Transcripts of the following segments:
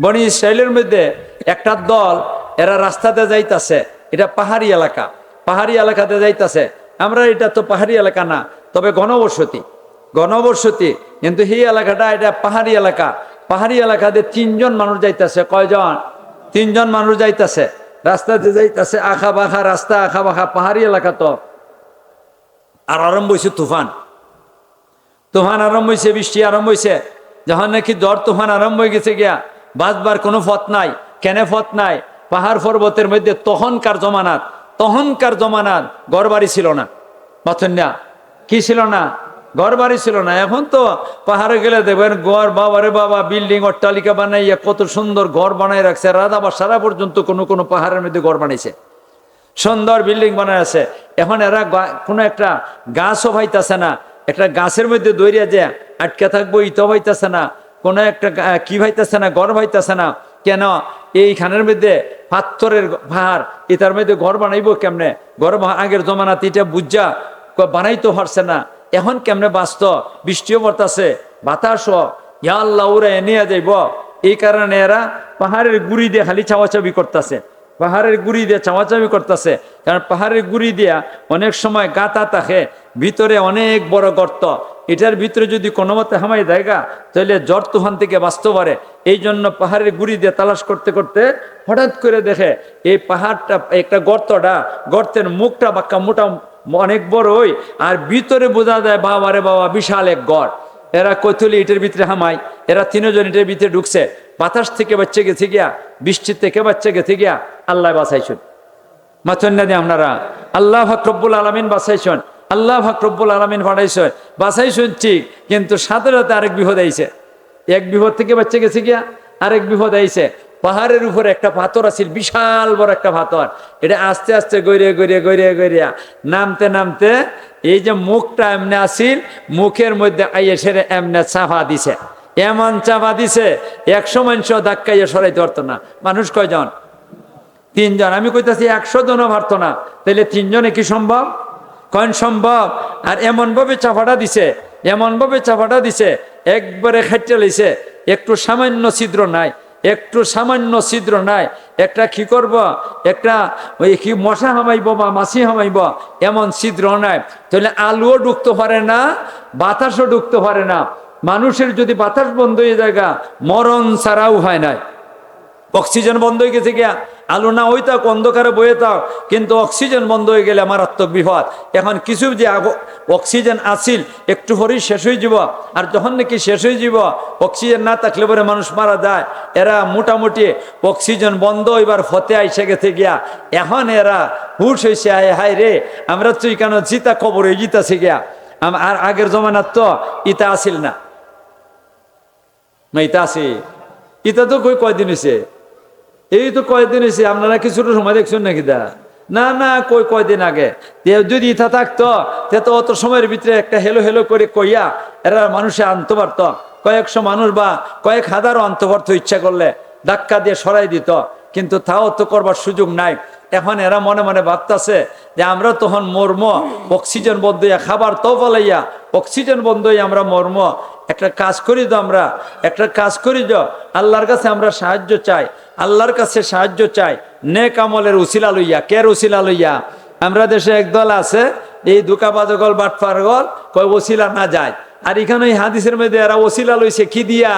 বনি ইসরায়েলের মধ্যে একটা দল, এরা রাস্তাতে যাইতাছে। এটা পাহাড়ি এলাকা। পাহাড়ি এলাকাতে যাইতাছে। আমরা এটা তো পাহাড়ি এলাকা না, তবে গণবসতি। গণবসতি, কিন্তু সেই এলাকাটা এটা পাহাড়ি এলাকা। পাহাড়ি এলাকাতে তিনজন মানুষ যাইতাছে। কয়জন? তিনজন মানুষ যাইতাছে। রাস্তাতে যাইতাছে আখা বাখা রাস্তা আখা বাখা পাহাড়ি এলাকা তো। আর আরম্ভ হয়েছে তুফান। তুফান আরম্ভ হয়েছে বৃষ্টি আরম্ভ হয়েছে যখন নাকি দর তুফান আরম্ভ হয়ে গেছে গিয়া বাঁচবার কোনো পথ নাই। কেনে পথ নাই? পাহাড় পর্বতের মধ্যে তখনকার জমানাত তখনকার জমানাত ঘর বাড়ি ছিল না। বাথন না কি ছিল না? ঘর বাড়ি ছিল না। এখন তো পাহাড়ে গেলে দেখবেন ঘর বাবারে বাবা, বিল্ডিং, অট্টালিকা বানাইয়া কত সুন্দর ঘর বানাই রাখছে। রাধা বা সারা পর্যন্ত কোনো কোনো পাহাড়ের মধ্যে ঘর বানাইছে। সুন্দর বিল্ডিং বানায় আছে। এখন এরা কোনো একটা গাছও পাইতেছে না। একটা গাছের মধ্যে দৌড়িয়া যে আটকে থাকব ইতো পাইতেছে না। কোনো একটা কি ভাইতেছে না, গড় ভাইতেছে না, কেন এইখানের মধ্যে পাথরের পাহাড়, এটার মধ্যে ঘর বানাইব কেমনে? ঘর আগের জমানাতে এটা বুঝা বানাইতে পারছে না। এখন কেমনে বাঁচত? বৃষ্টিও পড়তেছে বাতাস ইয়া আল্লাহ, ওরা এনে যাইব। এই কারণে এরা পাহাড়ের গুড়ি দিয়ে খালি চাওয়াচাবি করতেছে। পাহাড়ের গুড়ি দিয়ে চামাচামি করতেছে। কারণ পাহাড়ের গুড়ি দিয়া অনেক সময় গাতা থাকে, ভিতরে অনেক বড় গর্ত। এটার ভিতরে যদি কোনো মতে হামাই জায়গা, তাহলে জ্বর তুফান থেকে বাঁচতে পারে। এই জন্য পাহাড়ের গুড়ি দিয়ে তালাশ করতে করতে হঠাৎ করে দেখে এই পাহাড়টা, একটা গর্তটা, গর্তের মুখটা বাক্কা মোটা, অনেক বড়ই, আর ভিতরে বোঝা যায়, বাবা রে বাবা, বিশাল এক গড়। এরা কৈথলি ইটের ভিতরে হামাই এরা তিনজন ইটের ভিতরে ঢুকছে। বাতাস থেকে বাচ্চা গেছে গিয়া বৃষ্টির থেকে বাচ্চা গেছে গিয়া আল্লাহ বাঁচাইছেন। মাথন আপনারা, আল্লাহ ফাকরব্বুল আলমিন বাঁচাইছেন, আল্লাহ ফাকরব্বুল আলমিন ফাটাইছেন বাঁচাইছেন ঠিক, কিন্তু সাথে সাথে আরেক বিপদ আইছে। এক বিপদ থেকে বাচ্চা গেছে গিয়া আরেক বিপদ আইছে। পাহাড়ের উপরে একটা পাথর আছিল বিশাল বড় একটা পাথর। এটা আস্তে আস্তে গড়িয়ে গড়িয়ে গড়িয়ে, গড়িয়া নামতে নামতে এই যে মুখটা এমনি আসিল মুখের মধ্যে আইয়ে সেরে এমনে চাপা দিছে। এমন চাপা দিছে একশো মানুষ ধাক্কাইয়ে সরাইতে পারতো না। মানুষ কয়জন? তিনজন। আমি কইতাছি একশো জনও পারতো না। তাহলে তিনজনে কি সম্ভব? কন সম্ভব? আর এমন ভাবে চাপাটা দিছে এমন ভাবে চাপাটা দিছে, একবারে খাইতে লইছে, একটু সামান্য ছিদ্র নাই, একটু সামান্য ছিদ্র নাই, একটা কি করব? একটা ওই কি মশা হামাইব বা মাছি হামাইব, এমন ছিদ্র নাই। তাহলে আলুও ঢুকতে পারে না, বাতাসও ঢুকতে পারে না। মানুষের যদি বাতাস বন্ধ হয়ে জায়গা মরণ ছাড়াও হয় নাই। অক্সিজেন বন্ধ হয়ে গেছে গিয়া, আলো না ওই তাক অন্ধকারে বয়ে তাক কিন্তু অক্সিজেন বন্ধ হয়ে গেলে মারাত্মক বিপদ এখন কিছু যে অক্সিজেন আসিল, একটু হরি শেষ হয়ে যাব। আর যখন নাকি শেষ হয়ে যাব, অক্সিজেন না থাকলে পরে মানুষ মারা যায়। এরা মোটামুটি অক্সিজেন বন্ধ এবার ফতে আইসে গেছে গিয়া, এখন এরা হুশ হয়েছে আয় হায় রে, আমরা তুই কেন জিতা হয়ে জিতাছি গিয়া। আর আগের জমানার তো ইতা আসিল না। না ইতা আছে। ইতা তো কই কয়দিন হয়েছে এই তো কয়দিন হয়েছে আপনারা কিছুটা সময় দেখছেন নাকি দা? না না, কই কয়দিন আগে। যদি ইথা থাকতো, তে তো অত সময়ের ভিতরে একটা হেলো হেলো করে কইয়া এরা মানুষে আনতে পারত। কয়েকশো মানুষ বা কয়েক হাজারও আনতে পারতো ইচ্ছা করলে ধাক্কা দিয়ে সরাই দিত। কিন্তু তাও তো করবার সুযোগ নাই। এখন এরা মনে মনে ভাবতেছে যে আমরা তখন মর্ম, অক্সিজেন বন্ধ খাবার তো বলাইয়া অক্সিজেন বন্ধ আমরা মর্ম। একটা কাজ করি তো আমরা, একটা কাজ করি তো আল্লাহর কাছে আমরা সাহায্য চাই, আল্লাহর কাছে সাহায্য চাই। নেক আমলের উসিলা লইয়া, কের উসিলা লইয়া? আমরা দেশে একদল আছে, এই দুকা বাজগল বাটফার গল কয় ওসিলা না যায়। আর এখানে এই হাদিসের মধ্যে এরা ওসিলা লইছে, কি দিয়া?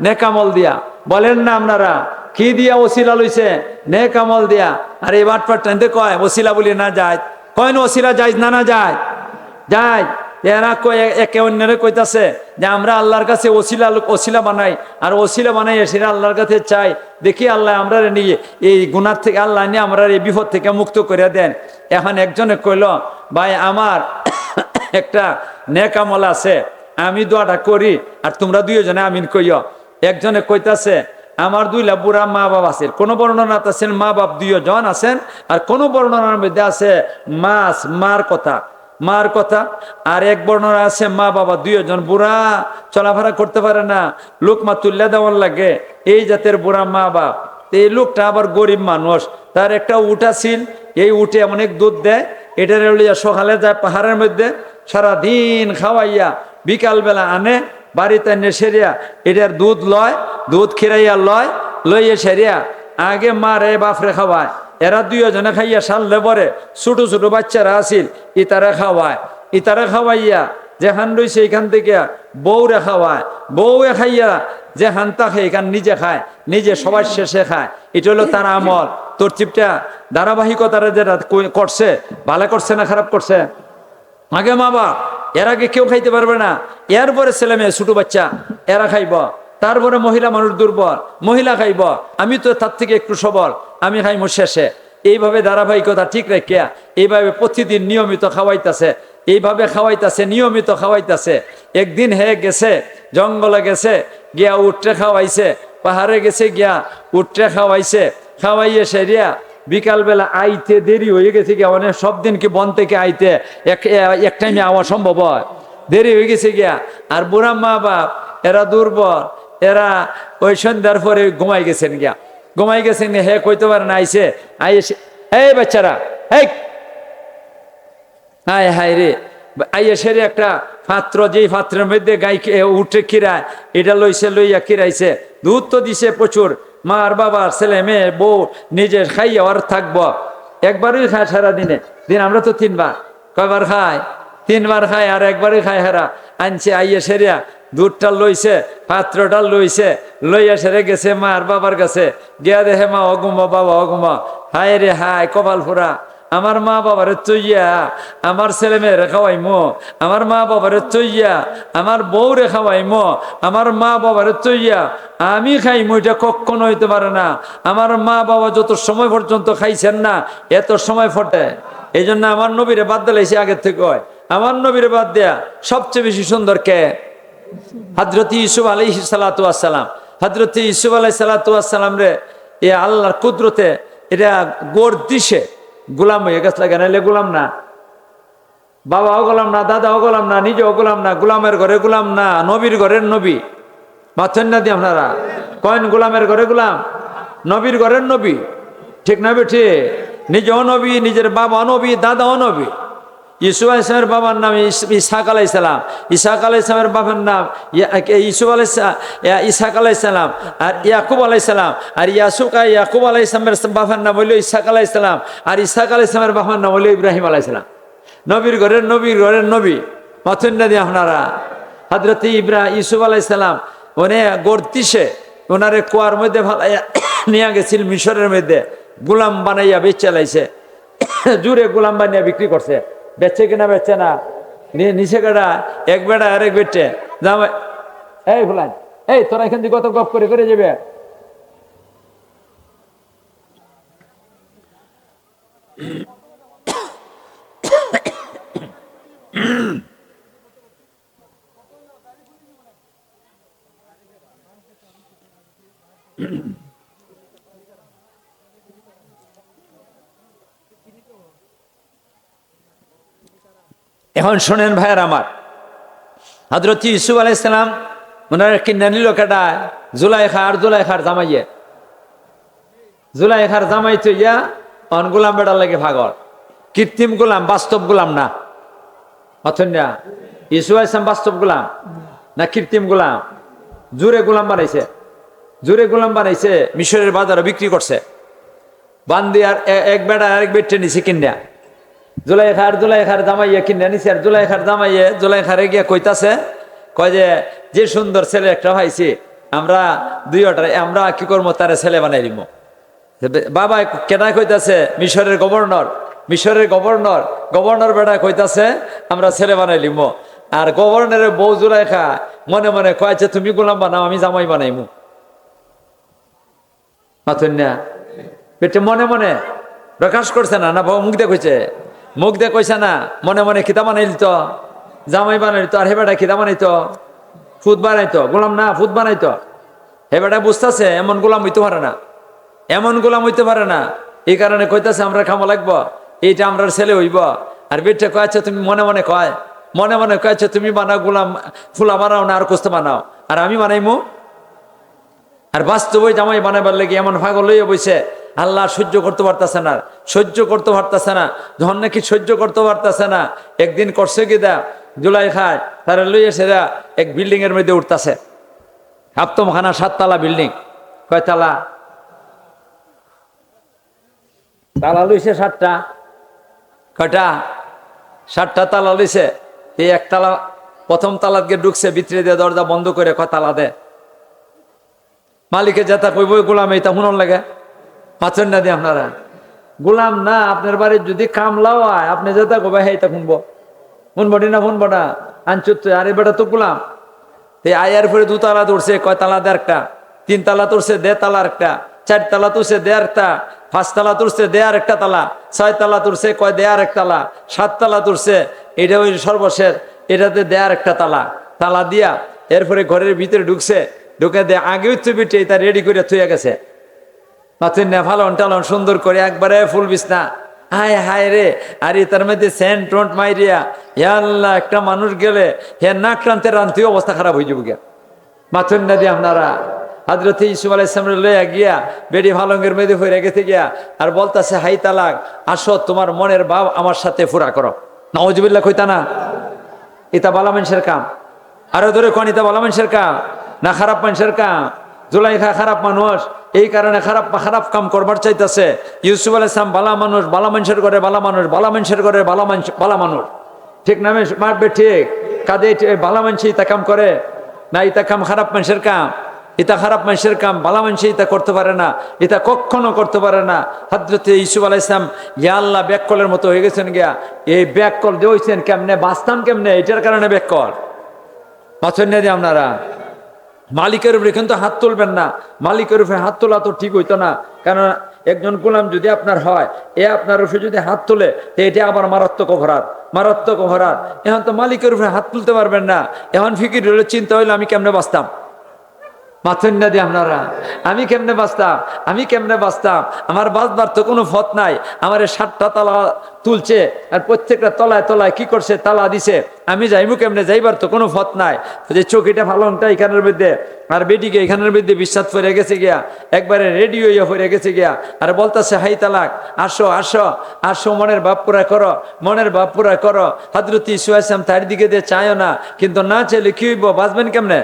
নেকামল দিয়া। বলেন না আপনারা, কি দিয়া ওসিলা লইছে? নেকামল দিয়া। আর এই বাটফার টানতে কয়, ওসিলা বলি না যায়। কয় না ওসিলা যায় না না যায়? যায়। এরা একে অন্যরে কইতাছে যে আমরা আল্লাহর কাছে ওসিলা ওসিলা বানাই। আর ওসিলা বানাই সেটা আল্লাহর কাছে চাই। দেখি আল্লাহ আমরা নিয়ে, এই গুনার থেকে আল্লাহ নিয়ে আমরা এই বিপদ থেকে মুক্ত করে দেন। এখন একজনে কইল, ভাই, আমার একটা নেকামল আছে। আমি দোয়াটা করি, আর তোমরা দুইজনে আমিন কইও। একজনে কইতাছে, আমার দুইলা বুড়া মা বাপ আছে কোনো বর্ণনাত আছেন মা বাপ দুইজন আছেন, আর কোনো বর্ণনার মধ্যে আছে মাস মার কথা। মার কথা। আর এক বর্ণনা আছে, মা বাবা দুইজন বুড়া চলাফেরা করতে পারে না লোকমা তুল্লা দেওয়ার লাগে। এই জাতের বুড়া মা বাপ, এই লোকটা আবার গরিব মানুষ। তার একটা উট আছিল, এই উঠে অনেক দুধ দেয়, এটার লইয়া সকালে যায় পাহাড়ের মধ্যে, সারাদিন খাওয়াইয়া বিকালবেলা আনে, বাড়িতে এনে সেরিয়া, এটার দুধ লয়, দুধ খিরাইয়া লয়, লইয়ে সেরিয়া, আগে মারে বাপরে খাওয়ায়। এরা দুইজনে খাইয়া সারলে পরে ছোট ছোট বাচ্চারা আসিল ইতারে খাওয়ায়। ইতারে খাওয়াইয়া যে হান রইছে এখান থেকে বউরে খাওয়ায়। বউয়ে খাইয়া যে হানতা খায় এখান নিজে খায়, নিজে সবার শেষে খায়। এটা হলো তার আমল। তোর চিপটা ধারাবাহিকতারা যেটা করছে, ভালো করছে না খারাপ করছে? আগে মা বাপ, এর আগে কেউ খাইতে পারবে না। এরপরে ছেলে মেয়ে, ছোট বাচ্চা, এরা খাইব। তারপরে মহিলা মানুষ দুর্বল, মহিলা খাইব, আমি তো তার থেকে একটু সবল, আমি খাইমু শেষে। এইভাবে ধারাবাহিকতা ঠিক রেখে এইভাবে প্রতিদিন নিয়মিত খাওয়াইতাছে, এইভাবে খাওয়াইতাছে, নিয়মিত খাওয়াইতাছে। একদিন হে গেছে, জঙ্গলে গেছে, গিয়া উঠে খাওয়াইছে, পাহাড়ে গেছে গিয়া উঠে খাওয়াইছে, খাওয়াইয়ে সেরিয়া বিকালবেলা আইতে দেরি হয়ে গেছে গিয়া অনেক সব দিন কি বন থেকে আইতে, এক টাইমে আওয়া সম্ভব হয়। দেরি হয়ে গেছে গিয়া, আর বুড়া মা বাপ এরা দুর্বল এরা ওই সন্ধ্যার পরে ঘুমাই গেছেন গিয়া। ঘুমাই গেছেন, হে কইতে পারে না আইসে আইসে এই বাচ্চারা, এই। হায় হায় রে আইয়া সেরে একটা পাত্র, যেই পাত্রের মধ্যে গাই উঠে কিরায় এটা লইছে, লইয়া কিরাইছে। দুধ তো দিছে প্রচুর, মার বাবার ছেলে মেয়ে, বউ, নিজের খাইয়া আর থাকব। একবারই খায় সারা দিনে, দিন আমরা তো তিনবার। কয়বার খায়? তিনবার খায় আর একবারই খায় হেরা। আনছে আইয়া সেরিয়া দুধটা লইছে, পাত্রটা লইছে, লইয়া সেরে গেছে মার বাবার কাছে। গিয়া দেখে, মা অগুমা বাবা অগুমা হায় রে, হায়, কপাল ফুরা। আমার মা বাবারে চইয়া, আমার ছেলে মেয়েরে খাওয়াইমো। আমার মা বাবারে চইয়া, আমার বউরে খাওয়াইমো। আমার মা বাবারে চইয়া, আমি খাইমো, এটা কখনো হইতে পারে না। আমার মা বাবা যত সময় পর্যন্ত খাইছেন না, এত সময় ফটে। এই জন্য আমার নবীরে বাদ দিলাইছে আগের থেকে হয় আমার নবীরে বাদ দেয়া সবচেয়ে বেশি সুন্দর কে? হজরত ইসুফ আলী সালাতাম হজরত ইসুফ আলাই সালাতাম রে, এ আল্লাহর কুদরতে এটা গোর দিশে গোলাম হয়ে গেছে। লাগে নাইলে গোলাম না। বাবাও গোলাম না, দাদাও গোলাম না, নিজেও গোলাম না, গোলামের ঘরে গোলাম না, নবীর ঘরের নবী। মাথেন না দিয়ে আপনারা। কয়েন গোলামের ঘরে গোলাম, নবীর ঘরের নবী। ঠিক না বেঠে? নিজেও নবী, নিজের বাবা নবী, দাদাও নবী। ইসুফ আলাইসলামের বাবার নাম ইস- ইসাক আলাইসালাম। ইসাক আলাইসলামের বাবার নাম ইসুফ আলাই ইসাক আলাইসালাম আর ইয়াকুব আলাইসালাম। আর ইয়াসুক ইয়াকুব আলাইসলামের বাবার নাম হইল ইসাক আলাইসালাম। আর ইসাক আলাইসলামের বাবার নাম হইল ইব্রাহিম আলাইসালাম। নবীর ঘরের নবীর ঘরের নবী। মথন নদী আপনারা হজরত ইব্রাহ ইসুফ আলাইসালাম, উনি গর্তিসে ওনারে কুয়ার মধ্যে নিয়ে গেছিল, মিশরের মধ্যে। গুলাম বানাইয়া বেচে লাইছে। জুড়ে গোলাম বানিয়ে বিক্রি করছে। বেচে কিনা বেচে না। নিচে কাটা, এক বেটা আর এক বেটে এই ফুলান, এই তোরা এখান থেকে কত গপ করে করে যাবে? এখন শোনেন ভাইয়ের আমার। হজরত ইসুফ আলাইসালাম ওনার কিনা নিল কেটা জুলাইখা আর জুলাইখার জামাইয়ে। জুলাইখার জামাই তো ইয়া, অন গোলাম বেড়ার লাগে ভাগল কৃত্রিম গোলাম, বাস্তব গোলাম না। অথন্যা ইসু আলাইসলাম বাস্তব গোলাম না কৃত্রিম গোলাম? জোরে গোলাম বানাইছে। জোরে গোলাম বানাইছে, মিশরের বাজারে বিক্রি করছে। বান্দি আর এক বেড়া আরেক বেটে নিছে কিনা। জুলাইখার জুলাইখার জামাইয়া কিনে নিছে আর জুলাইখার জামাইয়ে জুলাইখারে গিয়া কইতাছে, কয় যে যে সুন্দর ছেলে একটা পাইছি, আমরা দুই ওটারে আমরা কি করব, তারে ছেলে বানাই দিব বাবা কেনা কইতাছে, মিশরের গভর্নর মিশরের গভর্নর গভর্নর বেটা কইতাছে, আমরা ছেলে বানাই লিম আর গভর্নরের বউ জুলাইখা মনে মনে কয়েছে তুমি গোলাম বানাও, আমি জামাই বানাইমু। মাথুন না পেটে মনে মনে প্রকাশ করছে না না মুখ কইছে মুখ দিয়ে কইছে না, মনে মনে খিতা বানাইল তো, জামাই বানাইল তো, আর হে বেটা খিতা বানাইতো ফুট বানাইতো গোলাম না ফুট বানাইতো হে বেটা বুঝতেছে, এমন গোলাম হইতে পারে না, এমন গোলাম হইতে পারে না। এই কারণে কইতাছে, আমরা খামো লাগবো, এইটা আমরা ছেলে হইব। আর বেটে কয়েছে তুমি মনে মনে কয়, মনে মনে কয়েছে তুমি বানাও গোলাম, ফুলা বানাও না, আর কোস্তে বানাও, আর আমি বানাইমু। আর বাস্তবে জামাই বানাবার লেগে এমন পাগল হয়ে বইছে আল্লাহ সহ্য করতে পারতেছে না, সহ্য করতে পারতেছে না, যখন নাকি সহ্য করতে পারতেছে না, একদিন করছে কি দা জুলাই খায় তারা লইয়া সেরা এক বিল্ডিং এর মধ্যে উঠতেছে। হাপ্তমখানা সাততলা বিল্ডিং কয় তালা তালা লইছে সাতটা। কয়টা? সাতটা তালা লইছে। এই এক তালা, প্রথম তালাত গিয়ে ঢুকছে, ভিতরে দিয়ে দরজা বন্ধ করে কয় তালা দে। মালিকের যেটা কইব গোলাম, এইটা শুনন লাগে? পাচ্ছেন না দিয়ে আপনারা। গোলাম না, আপনার বাড়ির যদি কামলাও হয়, আপনি যেটা কবে হ্যাঁ এটা শুনব। শুনব না শুনব না? আনচুত আরে বেটা তো গোলাম। এই আয়ার পরে দু তালা তুলছে কয় তালা দে একটা তিন তালা তুলছে দে তালা একটা চার তালা তুলছে দে একটা পাঁচ তালা তুলছে দে আর একটা তালা ছয় তালা তুলছে কয় দে আর এক তালা সাত তালা তুলছে এটা ওই সর্বশেষ, এটাতে দে আর একটা তালা তালা দিয়া এরপরে ঘরের ভিতরে ঢুকছে, ঢুকে দে, আগে উচ্চ বিটে এটা রেডি করে থুয়ে গেছে। মাথুর না ফালন টালন সুন্দর করে একবারে ফুল বিছনা। হায় হায় রে, আরে তার মধ্যে সেন্ট টোন্ট মাইরিয়া। হে একটা মানুষ গেলে হে নাক টানতে রানতে অবস্থা খারাপ হয়ে যাবে গিয়া মাথুর না আপনারা হাজরত ইসুফ আলাহ ইসলাম লইয়া গিয়া, বেডি ভালঙ্গের মেয়েদে হয়ে গেছে গিয়া, আর বলতাছে, হাই তালাক, আসো, তোমার মনের ভাব আমার সাথে ফুরা করো। নওয়াজবিল্লা কইতা না এটা বালা মানুষের কাম। আরও ধরে কোন এটা বালা মানুষের কাম? না খারাপ মানুষের কাম? জুলাইখা খারাপ মানুষ এই কারণে খারাপ খারাপ কাম করবার চাইতেছে। ইউসুফ আল ইসলাম বালা মানুষ, বালা মানুষের ঘরে বালা মানুষ, বালা মানুষের ঘরে বালা মানুষ বালা মানুষ। ঠিক নামে মারবে ঠিক। কাদে বালা মানুষ ইতা কাম করে না, ইতা কাম খারাপ মানুষের কাম? এটা খারাপ মানুষের কাম? বালা মানুষ এটা করতে পারে না। এটা কখনো করতে পারে না। হাজরতে ইসুফ আলাহ ইসলাম ইয়া আল্লাহ, ব্যাককলের মতো হয়ে গেছেন গিয়া। এই ব্যাককল দিয়েছেন কেমনে? বাঁচতাম কেমনে? এটার কারণে ব্যাককল। পাথর নিয়ে আপনারা। মালিকের উপরে কিন্তু হাত তুলবেন না। মালিকের উপরে হাত তোলা তো ঠিক হইতো না। কেননা একজন গোলাম যদি আপনার হয়, এ আপনার উপরে যদি হাত তোলে, তো এটা আবার মারাত্মক অপরাধ। মারাত্মক অপরাধ। এখন তো মালিকের উপরে হাত তুলতে পারবেন না। এখন ফিকির চিন্তা হইলে আমি কেমনে বাঁচতাম? মাথুন না দিয়ে আপনারা। আমি কেমনে বাঁচতাম? আমি কেমনে বাঁচতাম? আমার বাঁচবার তো কোনো ফত নাই। আমার সাতটা তালা তুলছে আর প্রত্যেকটা তলায় তলায় কি করছে? তালা দিছে। আমি যাইবো কেমনে? যাইবার তো কোনো ফত নাই। যে চকিটা ফালনটা এখানের মধ্যে, আর বেটিকে এখানের মধ্যে বিশ্বাস করে গেছে গিয়া, একবারে রেডি হইয়া হয়ে গেছে গিয়া, আর বলতেছে, হাই তালাক, আসো আসো আসো, মনের বাপ পুরা করো, মনের বাপ পুরা করো। হাজরতি ইসুয়াসাম তার দিকে দিয়ে চায়ও না, কিন্তু না চাইলে কি হইব? বাঁচবেন কেমনে?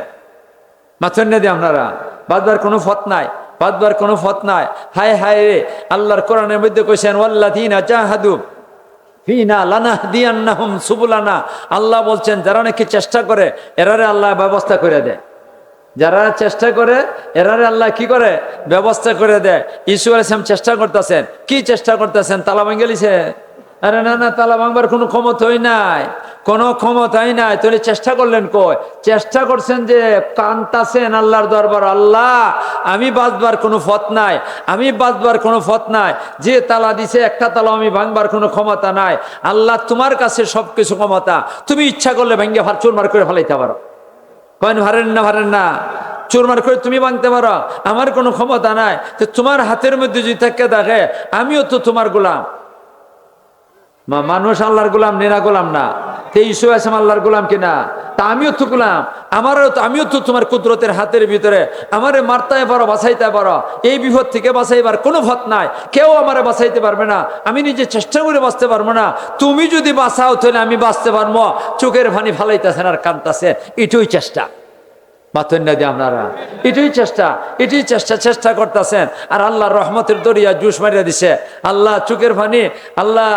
মাছেন দিয়ে আপনারা। বাদবার কোনো ফত নাই, বাদবার কোনো ফত নাই। হায় হায় রে, আল্লাহর কোরআনের মধ্যে কইছেন, ওয়াল্লাযীনা জাহাদু ফিনা লানাহ দিয়ান্নাহুম সুবুলানা। আল্লাহ বলছেন, যারা নাকি চেষ্টা করে, এরারে আল্লাহ ব্যবস্থা করে দেয়। যারা চেষ্টা করে, এরারে আল্লাহ কি করে? ব্যবস্থা করে দেয়। আলাইসলাম চেষ্টা করতেছেন। কি চেষ্টা করতেছেন? তালা ভাঙ্গেলিছে আরে না না, তালা ভাঙবার কোনো ক্ষমতাই নাই। কোনো ক্ষমতাই নাই। তিনি চেষ্টা করলেন কই? চেষ্টা করছেন যে কান্তাছেন আল্লাহর দরবার। আল্লাহ, আমি বাঁচবার কোনো ফত নাই। আমি বাঁচবার কোনো ফত নাই। যে তালা দিছে, একটা তালা আমি ভাঙবার কোনো ক্ষমতা নাই। আল্লাহ তোমার কাছে সব কিছু ক্ষমতা। তুমি ইচ্ছা করলে ভেঙ্গে ভার, চুরমার করে ফেলাইতে পারো। কয়েন ভারেন না ভারেন না। চুরমার করে তুমি ভাঙতে পারো। আমার কোনো ক্ষমতা নাই। তো তোমার হাতের মধ্যে যদি থাকে দেখে, আমিও তো তোমার গোলাম। মানুষ আল্লাহর গোলাম, নেনা গোলাম না। তে ইসু আসাম আল্লাহর গোলাম কিনা? তা আমিও তো গোলাম। আমারও তো আমিও তো তোমার কুদরতের হাতের ভিতরে। আমারে মারতে পারো বাঁচাইতে পারো। এই বিপদ থেকে বাঁচাইবার কোনো ভত নাই। কেউ আমারে বাঁচাইতে পারবে না। আমি নিজে চেষ্টা করে বাঁচতে পারব না। তুমি যদি বাঁচাও, তাহলে আমি বাঁচতে পারব। চোখের ভানি ফালাইতেছেন আর কানতাছে এটুই চেষ্টা। মাথন্য দিয়ে আপনারা। এটাই চেষ্টা এটাই চেষ্টা চেষ্টা করতেছেন। আর আল্লাহর রহমতের দরিয়া জুস মারিয়া দিছে। আল্লাহ চুকের পানি, আল্লাহ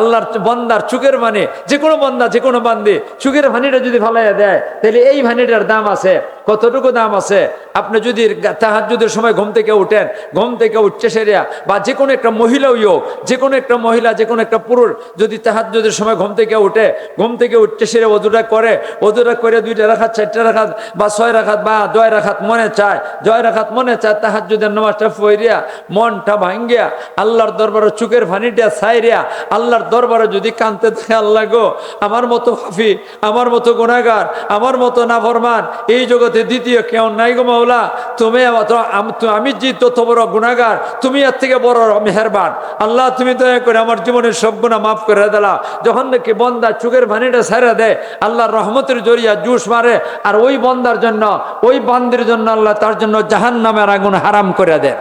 আল্লাহর বন্দার চুকের পানি যে কোনো বন্দা যে কোনো বান্দি চুকের পানিটা যদি ফালাইয়া দেয়, তাহলে এই পানিটার দাম আছে, কতটুকু দাম আছে? আপনি যদি তাহাজুদের সময় ঘুম থেকে উঠেন, ঘুম থেকে উঠছে সেরিয়া, বা যে কোনো একটা মহিলাও হোক যে কোনো একটা মহিলা যে কোনো একটা পুরুষ যদি তাহাজুদের সময় ঘুম থেকে উঠে, ঘুম থেকে উঠছে সেরে ওজুটা করে ওজুটা করে দুইটা রাখাত, চারটা রাখাত, বা ছয় রাখাত বা জয় রাখাত মনে চায়, জয় রাখাত মনে চায় তাহাজুদের নামাজটা ফইরিয়া, মনটা ভাঙ্গিয়া, আল্লাহর দরবারে চুকের ফানিটা ছাইরিয়া, আল্লাহর দরবারে যদি কানতে থাকে, আল্লাহ গো, আমার মতো হাফি, আমার মতো গুণাগার আমার মতো নাফরমান, এই জগতে দ্বিতীয় কেউ নাই গো মাওলা, তুমি আম- যে তত বড় গুণাগার তুমি এর থেকে বড় মেহরবান। আল্লাহ তুমি দয়া করে আমার জীবনের সব গুণা মাফ করে দিলা। যখন নাকি বন্দা চুকের ভানিটা ছেড়ে দেয়, আল্লাহর রহমতের জরিয়া জুস মারে, আর ওই বন্দার জন্য ওই বান্দির জন্য আল্লাহ তার জন্য জাহান নামের আগুন হারাম করে দেয়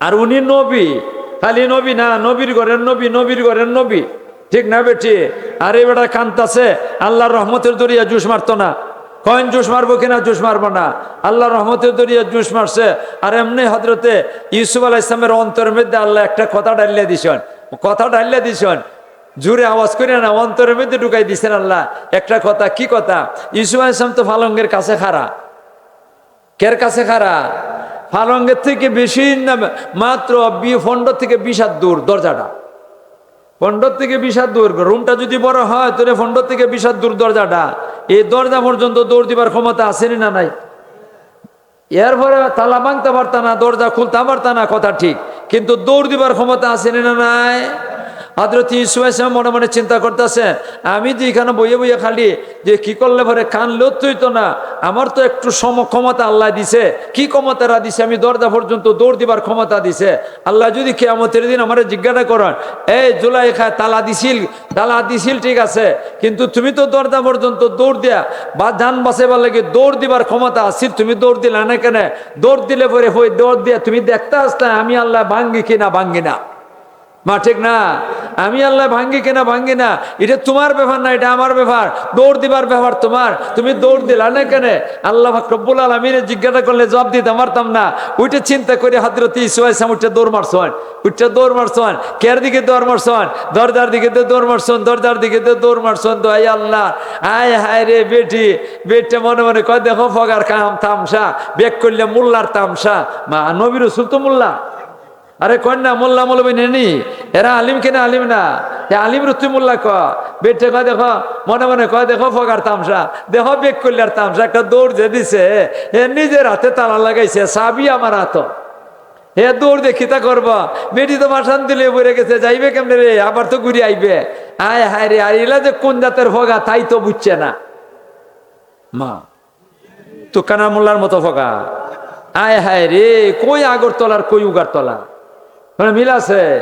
আর উনি নবী, খালি নবী না, নবীর ঘরের নবী, নবীর ঘরের নবী। ঠিক না বেটি? আর এই বেটা, কান্তাছে। আল্লাহর রহমতের দরিয়া জুস মারতো না। কয়েন জুস মারবো কিনা, জুস মারবো না। আল্লাহ রহমতের দরিয়া জুস মারছে। আর এমনি হজরতে ইউসুফ আলাহ ইসলামের অন্তরের মধ্যে আল্লাহ একটা কথা ডালিয়ে দিছেন। কথা ডালিয়ে দিছেন। জুড়ে আওয়াজ করে না, অন্তরের মধ্যে ঢুকাই দিছেন আল্লাহ। একটা কথা, কি কথা? ইউসুফ আলাহ ইসলাম তো ফালঙ্গের কাছে খারা কের কাছে খারা ফালঙ্গের থেকে বেশি না, মাত্র বি ফন্ড থেকে হাত দূর, দরজাটা। ফন্ডর থেকে হাত দূর, রুমটা যদি বড় হয়, তাহলে ফন্ডর থেকে হাত দূর দরজাটা। এই দরজা পর্যন্ত দৌড় দিবার ক্ষমতা আসেনি না নাই? এরপরে তালা ভাঙতে পারত না, দরজা খুলতে পারত না, কথা ঠিক। কিন্তু দৌড় দিবার ক্ষমতা আসেনি না নাই? হজরত ইসুয়াইসলাম মনে মনে চিন্তা করতেছে, আমি যে এখানে বইয়ে বইয়ে খালি যে কি করলে পরে কানলেও তুই তো না, আমার তো একটু সম ক্ষমতা আল্লাহ দিছে, কি ক্ষমতারা দিছে, আমি দরজা পর্যন্ত দৌড় দিবার ক্ষমতা দিছে, আল্লাহ যদি কেয়ামতের দিন আমার জিজ্ঞাসা করেন, এই জুলাই খায় তালা দিছিল তালা দিছিল, ঠিক আছে, কিন্তু তুমি তো দরজা পর্যন্ত দৌড় দিয়া, বা যান বাঁচাবার লাগে দৌড় দিবার ক্ষমতা আসিল তুমি দৌড় দিলে না কেন? দৌড় দিলে পরে হই দৌড় দিয়া তুমি দেখতে আসলে, আমি আল্লাহ ভাঙ্গি কিনা ভাঙ্গি না। মা, ঠিক না? আমি আল্লাহ ভাঙ্গি কিনা, ভাঙ্গি না। এটা তোমার ব্যাপার না, এটা আমার ব্যাপার। দৌড় দিবার ব্যাপার তোমার। তুমি দৌড় দিলা না কেন? আল্লাহ রব্বুল আলমিনে জিজ্ঞাসা করলে জবাব দিতে পারতাম না। ওইটা চিন্তা করে হাজরত ইসুয়াইসাম উঠে দৌড় মারছন। উঠে দৌড় মারছন। কের দিকে দৌড় মারছন? দরজার দিকে তো দৌড় মারছন, দরজার দিকে তো দৌড় মারছন। তো আই আল্লাহ, আয়, হায় রে বেটি। বেটে মনে মনে কয়, দেখো ফগার কাম তামসা বেগ করলে মোল্লার তামসা। মা নবীর রসুল মোল্লা। আরে কন্যা মোল্লা মৌলবী নেনি এরা আলিম কিনা আলিম না? এ আলিম রুত্তি মোল্লা ক? বেটে কয় দেখো, মনে মনে কয় দেখো ফগার তামসা। দেখো বেগ করলার তামসা, একটা দৌড় যে দিছে, এ নিজের হাতে তালা লাগাইছে, সাবি আমার হাত। হে দৌড় দেখি তা করব। বেটি তো মাসান দিলে পড়ে গেছে, যাইবে কেমনে রে? আবার তো ঘুরে আইবে। আয় হায় রে, আর এলা যে কোন জাতের ফগা, তাই তো বুঝছে না। মা, তো কানা মোল্লার মতো ফগা। আয় হায় রে, কই আগরতলার, কই উগারতলা? মিল আছে?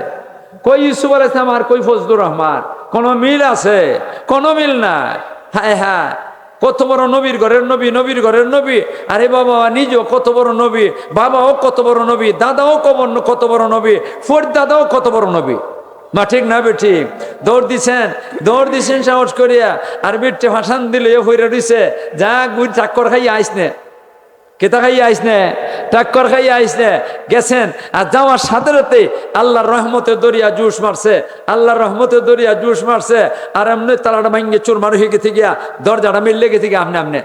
কই ইউসুফ আল ইসলাম আর কই ফজলুর রহমান? কোন মিল আছে? কোন মিল নাই। হ্যাঁ হ্যাঁ কত বড় নবীর ঘরের নবী, নবীর ঘরের নবী। আরে বাবা, নিজেও কত বড় নবী, বাবাও কত বড় নবী, দাদাও কব- কত বড় নবী ফোর দাদাও কত বড় নবী। মা, ঠিক না বে, ঠিক? দৌড় দিছেন দৌড় দিছেন সাহস করিয়া। আর বেটে ভাসান দিলে হইরা দিছে যা গুড় চাক্কর খাই আইস নে কেতা খাইয়া আইস নে টাক্কর খাইয়া আইস নে, গেছেন, আর যাওয়ার সাথে সাথে আল্লাহর রহমতের দরিয়া জুস মারছে, আল্লাহর রহমতের দরিয়া জুস মারছে, আর এমনি তালাটা ভাঙ্গে চোর মার হয়ে গেছে গিয়া, দরজাটা মিললে গেছে গিয়া আমনে আমনে।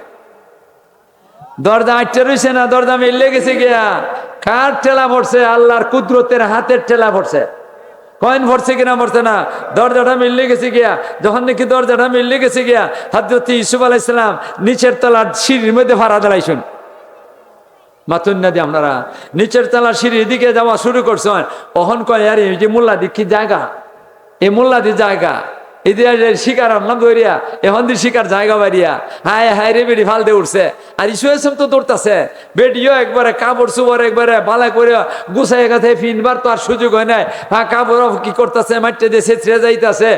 দরজা আটটে রয়েছে না, দরজা মিললে গেছে গিয়া, কার ঠেলা পড়ছে আল্লাহর কুদরতের হাতের ঠেলা পড়ছে কয়েন ভরছে কিনা ভরছে না, দরজাটা মিললে গেছে গিয়া, যখন নাকি দরজাটা মিললে গেছে গিয়া হাজরত ইসুফ আলাইসালাম নিচের তলার সিঁড়ির মধ্যে ভাড়া দাঁড়াইছেন মাতুন্না দিয়ে আপনারা নিচের তলা সিঁড়ির দিকে যাওয়া শুরু করছেন অহন কয়, আরে, এই যে মোল্লাদি কি জায়গা? এই মোল্লাদি জায়গা? যে শিকার আনলাম ধরিয়া, এখন দিয়ে শিকার জায়গা বাড়িয়া। হায় হায় রে বেড়ি ফালতে উঠছে। আর ইসুয়েসম তো দৌড়তাছে। বেডিও একবারে কাপড় চুপড় একবারে বালা করে গুছাই গেছে ফিনবার তো আর সুযোগ হয় নাই। হ্যাঁ কাপড় কি করতেছে? মাঠে দিয়ে ছেঁচড়ে যাইতাছে।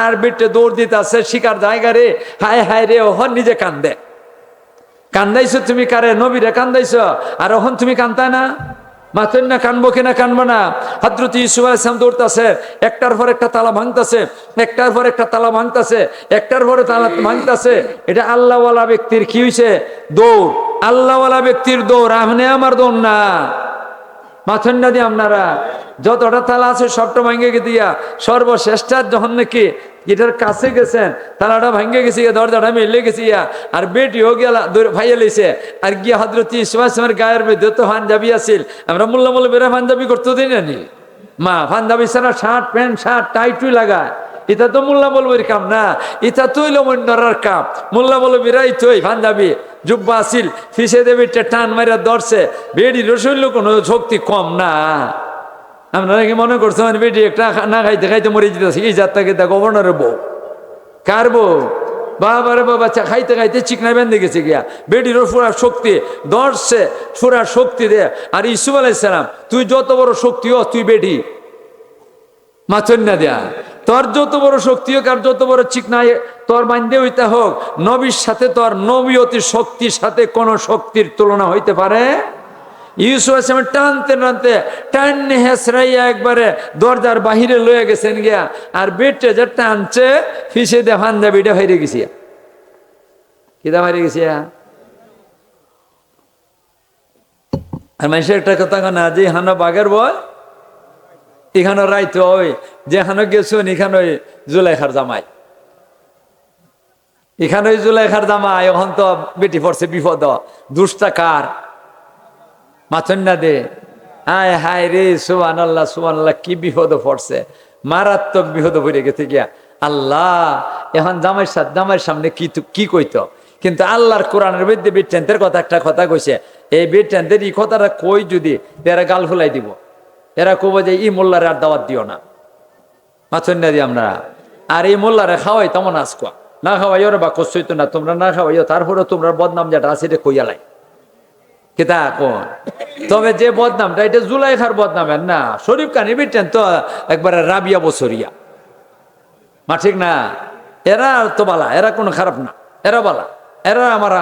আর বেটে দৌড় দিতেছে। শিকার জায়গা রে। হায় হায় রে ওহন নিজে কান্দে। কান্দাইছো তুমি কারে? নবীরে কান্দাইছ? আর ওহন তুমি কান্তা না? মাতেন না, কানবো কিনা কানবো না? হাদ্রতি ইসুফ আলাইসলাম দৌড়তাছে একটার পর একটা তালা ভাঙতাছে, একটার পর একটা তালা ভাঙতাছে, একটার পরে তালা ভাঙতাছে। এটা আল্লাহওয়ালা ব্যক্তির কি হয়েছে দৌড়। আল্লাহওয়ালা ব্যক্তির দৌড় আমনে আমার দৌড় না। মাথেন দিয়ে আপনারা। যতটা তালা আছে সবটা ভাঙ্গে দিয়া সর্বশ্রেষ্ঠার যখন নাকি এটার কাছে গেছেন, তালাটা ভাঙ্গে গেছে দরজাটা মেলে গেছে গিয়া আর বেটিও গিয়া ভাইয়া লইছে। আর গিয়া হজরতি ইসমাসের গায়ের মধ্যে তো পাঞ্জাবি আছিল। আমরা মোল্লা মোল্লা বেড়া পাঞ্জাবি করতে দিই না মা, পাঞ্জাবি ছাড়া শার্ট, প্যান্ট, শার্ট টাইটুই লাগায়। এটা তো মোল্লা বলবির কাম না এটা তুইল মন্ডরার কাম। মোল্লা বলবিরাই তুই পাঞ্জাবি। জুব্বা আসিল ফিসে দেবী টান মারিয়া দর্শে বেড়ি রসইল কোনো শক্তি কম না। আপনারা কি মনে মানে বেটি একটা না খাইতে খাইতে মরে যেতেছে, এই যাত্রাকে তা গভর্নরের বউ? কার বউ? বাবা চা খাইতে খাইতে চিকনা বেঁধে গেছে গিয়া। বেটির ফুরা শক্তি দর্শে ফুরা শক্তি দে আর ইসুফ আলাইসালাম তুই যত বড় শক্তি হ তুই বেটি। মাচন্যা দেয়া। তোর যত বড় শক্তি হোক আর যত বড় চিকনাই তোর বান্ধে হইতে হোক, নবীর সাথে তোর নবীয়তি শক্তির সাথে কোন শক্তির তুলনা হইতে পারে ইউসুফ টানতে টানতে টানে হেসরাইয়া একবারে, দরজার বাহিরে লয়ে গেছেন গিয়া, আর বেটে যে টানছে, ফিসে গেছিয়া হারিয়ে গেছিয়া আর মানুষের একটা কথা না, যে হানো বাঘের বয় এখানে রাইতে ওই, যে হানো গেছুন, এখানে জুলাইখার জামাই। এখানে ওই জুলাইখার জামাই, এখন তো বেটি পড়ছে বিপদ, দুষ্টা কার। মাথন্যা দে হায় হায় রে সুবান আল্লাহ সুবান আল্লাহ কি বিপদ পড়ছে। মারাত্মক বিপদ পড়ে গেছে গিয়া। আল্লাহ, এখন জামাই জামাইয়ের সামনে কি কি কইতো? কিন্তু আল্লাহর কোরআনের মধ্যে বেটেন্তের কথা একটা কথা কইছে। এই বেটেন্তের এই কথাটা কই যদি এরা গাল ফুলাই দিব? এরা কব যে ই মোল্লারে আর দাওয়াত দিও না। মাথন্যা দিই আমরা, আর এই মোল্লারে খাওয়াই তেমন আজকুয়া না খাওয়াইও রে বা কষ্টই তো না, তোমরা না খাওয়াইও তারপরে তোমরা বদনাম যেটা আছে এটা কইয়ালাই কিতা কোন তবে যে বদনামটা, এটা জুলাইখার বদনামের না। শরীফ কানি বিটেন তো একবারে রাবিয়া বছরিয়া। মা ঠিক না? এরা তো বালা, এরা কোনো খারাপ না। এরা বালা। এরা আমার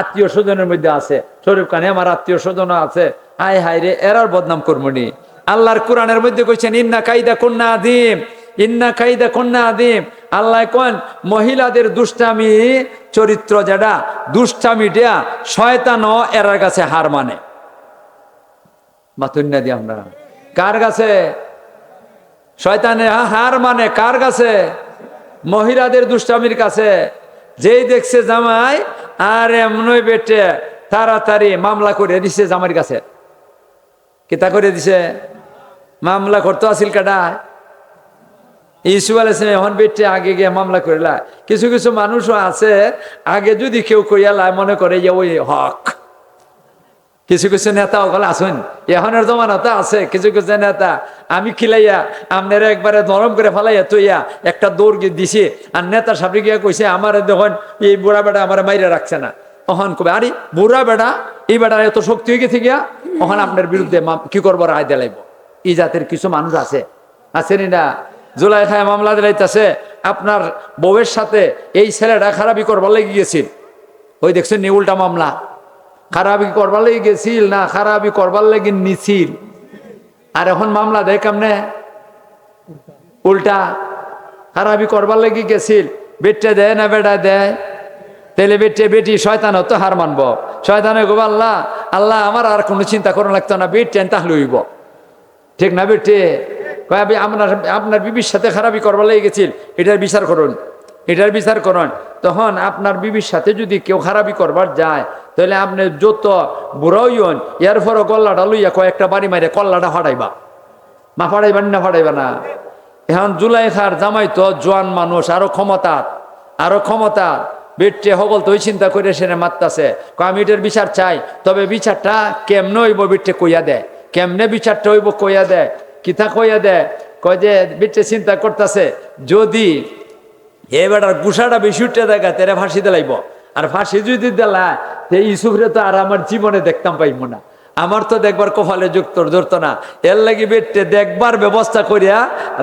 আত্মীয় স্বজনের মধ্যে আছে। শরীফ কানি আমার আত্মীয় স্বজন আছে। হাই হায় রে, এরার বদনাম করবনি আল্লাহর কোরআনের মধ্যে কইছেন, ইন্না কাইদা কন্যা আদিম ইন্না কাইদা কন্যা আদিম আল্লাহ কন, মহিলাদের দুষ্টামি চরিত্র যেটা, দুষ্টামিটা শয়তান এরার কাছে হার মানে। মাতুন্যা আমরা। কার কাছে? শয়তানে হার মানে কার কাছে? মহিলাদের দুষ্টামির কাছে। যেই দেখছে জামাই, আর এমনই বেটে, তাড়াতাড়ি মামলা করে দিছে জামাইয়ের কাছে। কিতা করে দিছে? মামলা করতো আসিল কাটা ইসু আলাইসলাম এখন বেটে আগে গিয়ে মামলা করিলা কিছু কিছু মানুষও আছে, আগে যদি কেউ করিয়ালায় মনে করে যে ওই হক। কিছু কিছু নেতা ওখানে আসুন এখনের জমানাতে আছে, কিছু কিছু নেতা। আমি খিলাইয়া আপনারা একবারে নরম করে ফেলাইয়া তুইয়া একটা দৌড় দিছি, আর নেতা সাপড়ি গিয়া কইছে, আমার দেখুন, এই বুড়া বেটা আমার মাইরে রাখছে না। অহন কবে আরে, বুড়া বেটা, এই বেটা এত শক্তি হয়ে গেছে গিয়া অহন আপনার বিরুদ্ধে কি করব, রায় দিলাইব? এই জাতের কিছু মানুষ আছে। আছেনি না? জুলাই খায় মামলা দিলাইতেছে, আপনার বউয়ের সাথে এই ছেলেটা খারাপই করবার লেগে গিয়েছিল ওই দেখছেন নি উল্টা মামলা। খারাপি করবার লেগে গেছিল না খারাপি করবার লেগে নিছিল? আর এখন মামলা দেয় কেমনে? উল্টা। খারাপি করবার লেগে গেছিল। বেটটা দেয় না বেটা দেয়? তেলে বেটে, বেটি, শয়তান তো হার মানবো। শয়তানে গো আল্লাহ আল্লাহ, আমার আর কোনো চিন্তা করো লাগতো না বেটেন তাহলে হইব। ঠিক না বেটে? আমি আপনার আপনার বিবির সাথে খারাপি করবার লেগে গেছিল। এটার বিচার করুন। এটার বিচার করুন। তখন আপনার বিবির সাথে যদি কেউ খারাপি করবার যায়, তাহলে আপনি যত বুড়াইন এর পরও গল্লাটা লইয়া কয়েকটা বাড়ি মারে কল্লাটা ফাটাইবা। মা ফাটাইবা না ফাটাইবা না? এখন জুলাই খার জামাই তো জোয়ান মানুষ, আরও ক্ষমতা আরও ক্ষমতা। বেটে হবল তো চিন্তা করে সেনে মারতাছে। আমি এটার বিচার চাই। তবে বিচারটা কেমনে হইব বেটে কইয়া দেয়? কেমনে বিচারটা হইব কইয়া দেয়? কিতা কইয়া দেয় কয় যে বেটে চিন্তা করতেছে, যদি এ বেটার গুসাটা বেশি উঠে দেখা, তেরে ফাঁসি দিলাইব আর ফাঁসি যদি দিলা, তে ইসুফরে তো আর আমার জীবনে দেখতাম পাইব না। আমার তো দেখবার কপালে যুক্ত ধরতো না। এর লাগি বেটে দেখবার ব্যবস্থা করিয়া,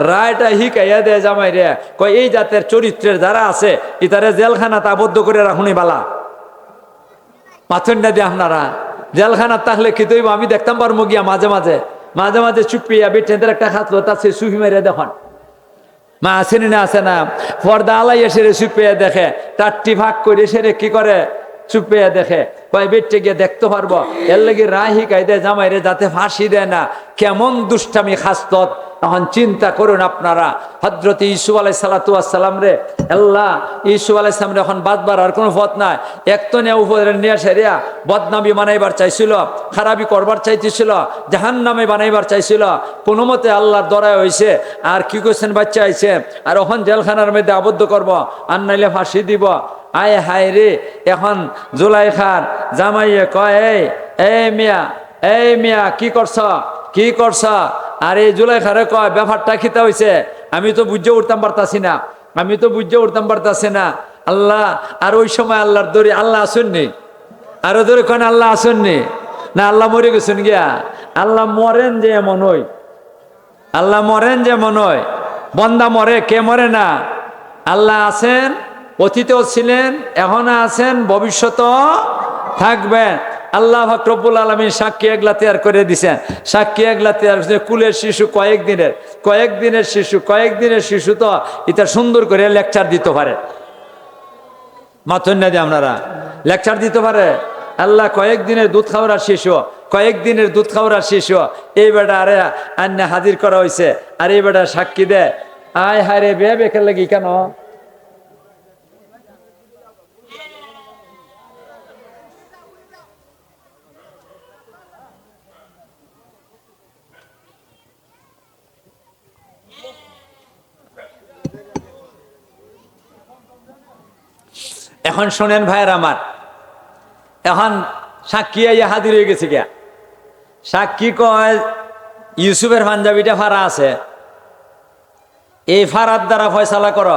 রায়টা হিকাইয়া দেয় জামাই রে। কয়, এই জাতের চরিত্রের যারা আছে, ইতারে জেলখানা তা আবদ্ধ করে রাখুনি বালা। পাথরটা দিয়ে আপনারা। জেলখানা তাহলে কি আমি দেখতাম পারব গিয়া মাঝে মাঝে। মাঝে মাঝে চুপিয়া বেটেন্দের একটা খাতলো তার সে সুফি মেরে দেখুন। মা আসেন না আসে না? পর্দা আলাই এসে রে চুপিয়া দেখে, তারটি ভাগ করে সেরে কি করে? চুপিয়া দেখে, কয় বেটে গিয়ে দেখতে পারব। এর লাগে রাহি কায়দে জামাই রে যাতে ফাঁসি দেয় না, কেমন দুষ্টামি খাস্তত। এখন চিন্তা করুন আপনারা হজরত ইসু আলাই সালাতাম রে, আল্লাহ ইসু আলাইসলাম রে, এখন বাদবার আর কোনো পথ নাই। এক তো নেয়া উপরে নিয়ে সেরিয়া বদনামি বানাইবার চাইছিল খারাপি করবার চাইতেছিল জাহান নামে বানাইবার চাইছিল। কোনো মতে আল্লাহর দরায় হয়েছে আর কি করছেন বাচ্চা আইছে, আর এখন জেলখানার মধ্যে আবদ্ধ করব, আর নাইলে ফাঁসি দিব। আয় হায় রে, এখন জুলাই খান জামাইয়ে কয় এই মিয়া এই মিয়া, কি করছ? কি করছ? আর এই জুলাই খারে কয়, ব্যাপারটা খিতা হয়েছে আমি তো বুঝে উঠতাম পারতাছি না। আমি তো বুঝে উঠতাম পারতাছি না। আল্লাহ, আর ওই সময় আল্লাহর দড়ি, আল্লাহ আসুননি আরও ধরে কেন আল্লাহ আসুননি না? আল্লাহ মরে গেছেন গিয়া। আল্লাহ মরেন যে এমন হই আল্লাহ মরেন যে মনে হয়। বন্দা মরে, কে মরে না? আল্লাহ আছেন, অতীতেও ছিলেন, এখনও আছেন ভবিষ্যত থাকবেন। আল্লাহ ফাকরবুল আলমী সাক্ষী একলা তৈয়ার করে দিছেন। সাক্ষী একলা তৈয়ার করেছেন। কুলের শিশু কয়েক দিনের। কয়েক দিনের শিশু, কয়েক দিনের শিশু তো এটা সুন্দর করে লেকচার দিতে পারে। মাথন্যা দিয়ে আপনারা? লেকচার দিতে পারে? আল্লাহ কয়েক দিনের দুধ খাওয়ার শিশু কয়েকদিনের দুধ খাওয়ার শিশু, এই বেটা আরে আন্না হাজির করা হয়েছে আর এই বেটা সাক্ষী দেয়, আয় হায় রে, বে বেকার লাগি কেন? এখন শোনেন ভাইয়ের আমার। এখন সাক্ষী আইয়া হাজির হয়ে গেছে গিয়া। সাক্ষী কয়, ইউসুফের পাঞ্জাবিটা ফাড়া আছে। এই ফারার দ্বারা ফয়সালা কর।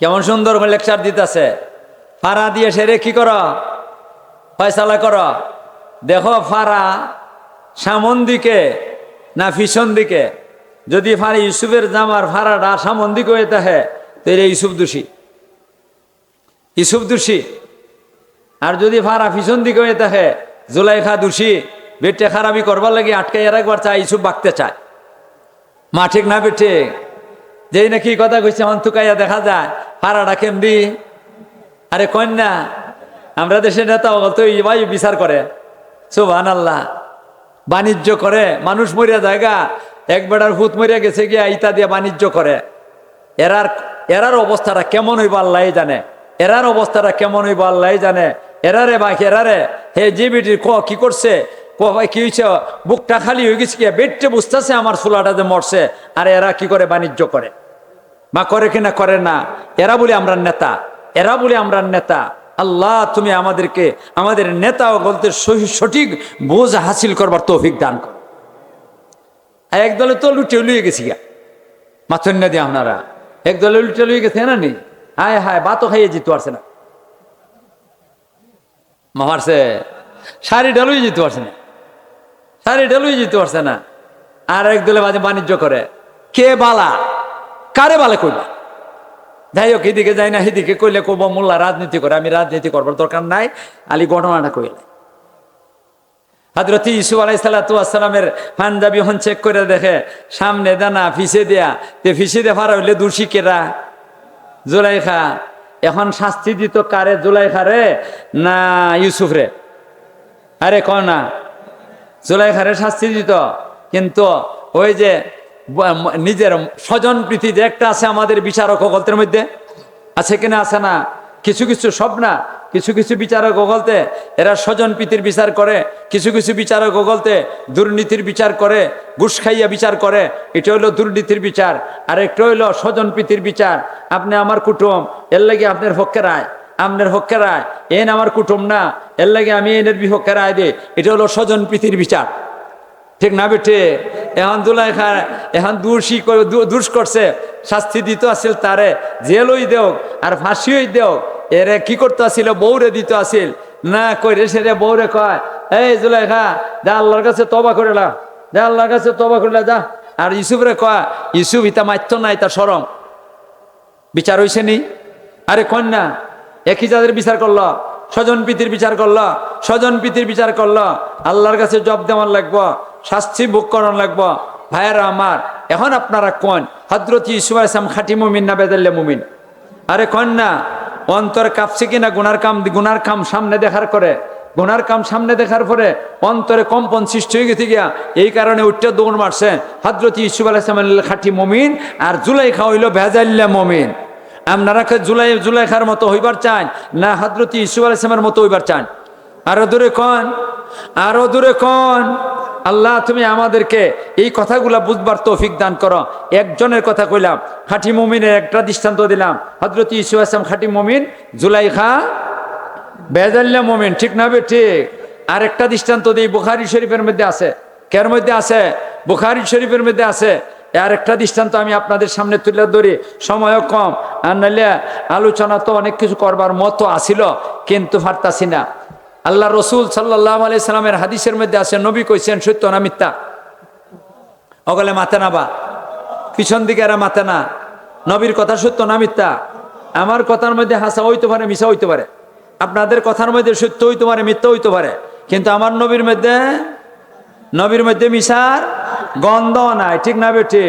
কেমন সুন্দর লেকচার দিতেছে। ফাড়া দিয়ে সেরে কি কর? ফয়সালা কর। দেখো ফাড়া সামন দিকে না পিছন দিকে। যদি ফাড়ি ইউসুফের জামার ফাড়াটা সামন দিকে হয়ে থাকে তাহলে ইউসুফ দোষী। ইসুফ দোষী। আর যদি ফারা পিছন দিকে হয়ে থাকে, জুলাইখা দোষী, বেটে খারাপি করবার লাগে আটকে এর একবার চায়, ইসুফ বাঁকতে চায়। মা ঠিক না বেটে, যেই নাকি কথা কইছে, অন্তুকাইয়া দেখা যায় ফারাটা কেমদি আরে কন্যা, আমরা দেশের নেতা তো ভাই বিচার করে। সুবান আল্লাহ বাণিজ্য করে, মানুষ মরিয়া জায়গা এক বেড়ার ভূত মরিয়া গেছে গিয়া, ইতা দিয়ে বাণিজ্য করে। এরার এরার অবস্থাটা কেমন হইব আল্লাহ জানে। এরার অবস্থাটা কেমন হইব আল্লাহ জানে। এরারে বা এরারে? হে যে বেটির ক, কি করছে? ক ভাই কি হয়েছে বুকটা খালি হয়ে গেছে গিয়া বেটে বুঝতেছে আমার চুলাটা যে মরছে। আর এরা কি করে? বাণিজ্য করে। বা করে কিনা করে না? এরা বলে আমরা নেতা। এরা বলে আমরা নেতা। আল্লাহ, তুমি আমাদেরকে, আমাদের নেতা ও সহি- সঠিক বোঝ হাসিল করবার তৌফিক দান কর। একদলে তো লুটে লুয়ে গেছি গা। মাথন না দিয়ে আপনারা। একদলে লুটে লুয়ে গেছে না নি? হায় হায়, বাতো খাইয়ে জিতু পারছে না। মারছে। শাড়ি ডালুই যেতে পারছে না। শাড়ি ডালুই যেতে পারছে না। আর একদলে বাজে বাণিজ্য করে। কে বালা? কারে বালে কইবা? যাই হোক, এদিকে যাই না, এদিকে কইলে কব মোল্লা রাজনীতি করে, আমি রাজনীতি করবার দরকার নাই আলী ঘটনাটা কইলে। হাজরত ইসু আলাই সাল্লামের পাঞ্জাবি হন চেক করে দেখে, সামনে দানা ফিসে দেয়া, তে ফিসে ফারা হইলে দোষী কেরা? জুলাইখা, এখন শাস্তি দিত কারে জুলাইখা রে? না ইউসুফ রে। আরে ক না। জুলাইখা রে শাস্তি দিত। কিন্তু ওই যে নিজের স্বজন প্রীতি যে একটা আছে আমাদের বিচারক গল্পের মধ্যে, আছে কিনা, আছে না? কিছু কিছু সব না। কিছু কিছু বিচারক গলতে এরা স্বজন প্রীতির বিচার করে, কিছু কিছু বিচারক গলতে দুর্নীতির বিচার করে, ঘুষ খাইয়া বিচার করে, এটা হইল দুর্নীতির বিচার। আর একটা হইল স্বজন প্রীতির বিচার। আপনি আমার কুটুম, এর লাগে আপনার পক্ষে রায়, আপনার পক্ষে রায়। এন আমার কুটুম না, এর লাগে আমি এনের বিপক্ষে রায় দিই। এটা হলো স্বজন প্রীতির বিচার। ঠিক না বেটে এখন দুলাই খা এখন দোষী দুষ করছে, শাস্তি দিত আসিল তারে, জেলই দেও আর ফাঁসিই দেও এরে কি করতে আসিল বৌরে দিত আসিল না, কইরে সেরে বৌরে কয়, এই জুলাই খা যা আল্লাহর কাছে তবা করে লা। যা আল্লাহর কাছে তবা করে যা। আর ইসুফরে কয় ইসুফ ইতা মাত্য নাই, তার সরম। বিচার হইছে নি? আরে কন্যা, একই যাদের বিচার করল, স্বজন প্রীতির বিচার করল, স্বজন প্রীতির বিচার করল। আল্লাহর কাছে জব দেওয়ার লাগবো, শাস্তি ভোগ করার লাগবো। ভাইয়েরা আমার, এখন আপনারা কোন? হজরত ইসুফ ইসলাম খাটি মুমিন না বেদাল্লে মুমিন? আরে কন্যা অন্তর কাঁপছে কিনা গুনার কাম গুনার কাম সামনে দেখার করে গুনার কাম সামনে দেখার পরে অন্তরে কম্পন সৃষ্টি হয়ে গেছে গিয়া, এই কারণে উঠতে দৌড় মারছে। হজরত ইসুফ আলাইসলাম খাটি মমিন আর জুলাইখা হইল ভেজাল্লা মমিন। আপনারা কি জুলাই জুলাইখার মতো হইবার চান, না হজরত ইসুফ আলাইসলামের মতো হইবার চান? আরও দূরে কন? আরও দূরে কন? আল্লাহ, তুমি আমাদেরকে এই কথাগুলা বুঝবার তৌফিক দান করো। একজনের কথা কইলাম, খাঁটি মমিনের একটা দৃষ্টান্ত দিলাম। হজরত ইসু আসলাম খাঁটি মমিন, জুলাইখা বেজাল্লা মমিন, ঠিক না বে ঠিক? আরেকটা দৃষ্টান্ত দিই, বুখারি শরীফের মধ্যে আছে। কের মধ্যে আছে? বুখারি শরীফের মধ্যে আছে। আর একটা দৃষ্টান্ত আমি আপনাদের সামনে তুলে ধরি, সময়ও কম। আর নাহলে আলোচনা তো অনেক কিছু করবার মতো আসিল, কিন্তু পারতাছি না। আল্লাহ রসুল সাল্লাহ আলি সাল্লামের হাদিসের মধ্যে আছে, নবী কইছেন, সত্য না মিথ্যা? অগলে, মাথে না বা পিছন দিকে এরা মাথে না। নবীর কথা সত্য না মিথ্যা? আমার কথার মধ্যে হাসা হইতে পারে, মিশা হইতে পারে। আপনাদের কথার মধ্যে সত্য হইতে পারে, মিথ্যা হইতে পারে। কিন্তু আমার নবীর মধ্যে নবীর মধ্যে মিশার গন্ধ নাই, ঠিক না বেঠি